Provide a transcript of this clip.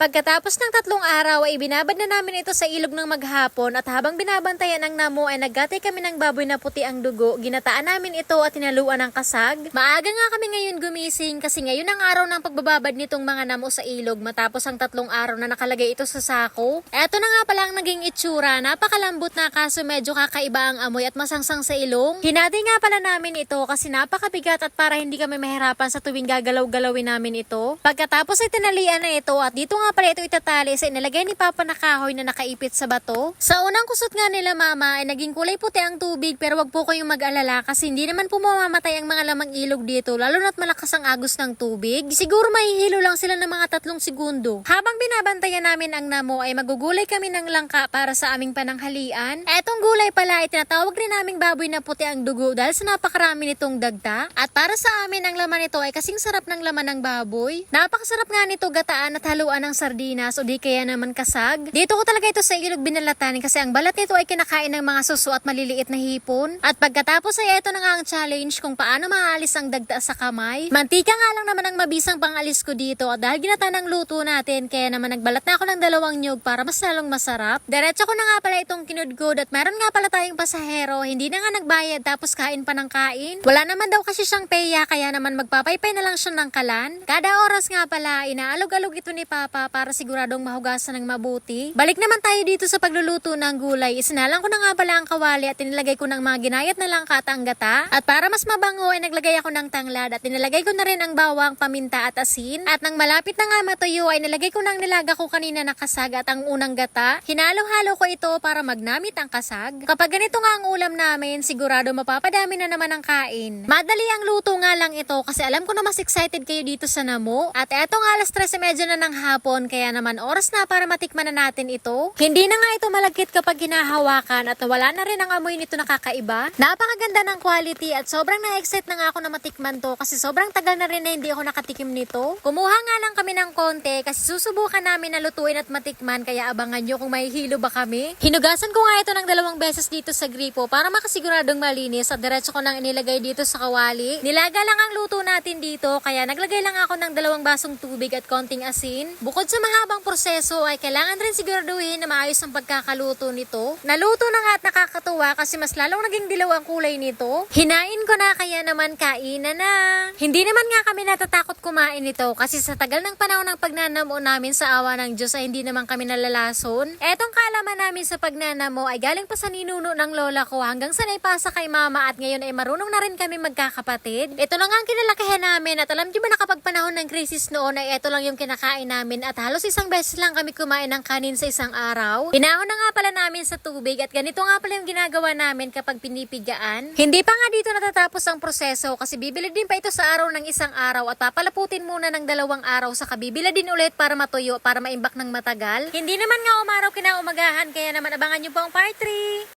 Pagkatapos ng tatlong araw ay binabad na namin ito sa ilog ng maghapon at habang binabantayan ng namo ay naggatay kami ng baboy na puti ang dugo, ginataan namin ito at tinaluan ng kasag. Maaga nga kami ngayon gumising kasi ngayon ang araw ng pagbababad nitong mga namo sa ilog matapos ang tatlong araw na nakalagay ito sa sako. Eto na nga pala ang naging itsura, napakalambot na kaso medyo kakaiba ang amoy at masangsang sa ilong. Hinati nga pala namin ito kasi napakabigat at para hindi kami mahirapan sa tuwing gagalaw-galawin namin ito. Pagkatapos ay tinalian na ito at dito nga pala ito itatali sa inilagay ni Papa na kahoy na nakaipit sa bato. Sa unang kusot nga nila mama ay naging kulay puti ang tubig pero wag po kayong mag-alala kasi hindi naman po mamamatay ang mga lamang ilog dito lalo na't malakas ang agos ng tubig. Siguro mahihilo lang sila ng mga tatlong segundo. Habang binabantayan namin ang namo ay magugulay kami ng langka para sa aming pananghalian. Etong gulay pala ay tinatawag rin naming baboy na puti ang dugo dahil sa napakarami nitong dagta. At para sa amin ang laman nito ay kasing sarap ng laman ng baboy. Napakasarap nga nito gataan at haluan ng sardinas o di kaya naman kasag. Dito ko talaga ito sa ilog binalatan kasi ang balat nito ay kinakain ng mga suso at maliliit na hipon. At pagkatapos ay ito na nga ang challenge kung paano maalis ang dagta sa kamay. Mantika nga lang naman ang mabisang pangalis ko dito at dahil ginata ng luto natin kaya naman nagbalat na ako ng dalawang nyug para mas lalong masarap. Diretso ko na nga pala itong kinudgod at meron nga pala tayong pasahero hindi na nga nagbayad tapos kain pa ng kain. Wala naman daw kasi siyang peya kaya naman magpapaypay na lang siya ng kalan. Kada oras nga pala inaalog-alog ito ni Papa para siguradong mahugasan ng mabuti. Balik naman tayo dito sa pagluluto ng gulay. Isinalang ko na nga pala ang kawali at inilagay ko ng mga ginayat na langka at ang gata. At para mas mabango ay naglagay ako ng tanglad at inilagay ko na rin ang bawang, paminta at asin. At nang malapit na nga matuyo ay nilagay ko ng nilaga ko kanina na kasag at ang unang gata. Hinalo-halo ko ito para magnamit ang kasag. Kapag ganito nga ang ulam namin, sigurado mapapadami na naman ang kain. Madali ang luto nga lang ito kasi alam ko na mas excited kayo dito sa Namo. At etong alas 13.30 na ng hapon kaya naman oras na para matikman na natin ito. Hindi na nga ito malagkit kapag hinahawakan at wala na rin ang amoy nito nakakaiba. Napakaganda ng quality at sobrang na-excite na nga ako na matikman to kasi sobrang tagal na rin na hindi ako nakatikim nito. Kumuha nga lang kami ng konti kasi susubukan namin na lutuin at matikman kaya abangan nyo kung may hilo ba kami. Hinugasan ko nga ito ng dalawang beses dito sa gripo para makasiguradong malinis at diretso ko nang inilagay dito sa kawali. Nilaga lang ang luto natin dito kaya naglagay lang ako ng dalawang basong tubig at konting asin. Bukod sa mahabang proseso ay kailangan rin siguraduhin na maayos ang pagkakaluto nito. Naluto na nga at nakakatuwa kasi mas lalong naging dilaw ang kulay nito. Hinain ko na kaya naman kainan na. Hindi naman nga kami natatakot kumain nito kasi sa tagal ng panahon ng pagnanamo namin sa awa ng Diyos ay hindi naman kami nalalason. Etong kaalaman namin sa pagnanamo ay galing pa sa ninuno ng lola ko hanggang sa naipasa kay mama at ngayon ay marunong na rin kami magkakapatid. Ito lang ang kinalakihan namin at alam niyo ba na kapag panahon ng krisis noon ay ito lang yung kinakain namin at halos isang beses lang kami kumain ng kanin sa isang araw. Hinahon na nga pala namin sa tubig at ganito nga pala yung ginagawa namin kapag pinipigaan. Hindi pa nga dito natatapos ang proseso kasi bibili din pa ito sa araw ng isang araw at papalaputin muna ng dalawang araw sa kabibila din ulit para matuyo para maimbak ng matagal. Hindi naman nga umaraw kinaumagahan kaya naman abangan nyo po ang part 3.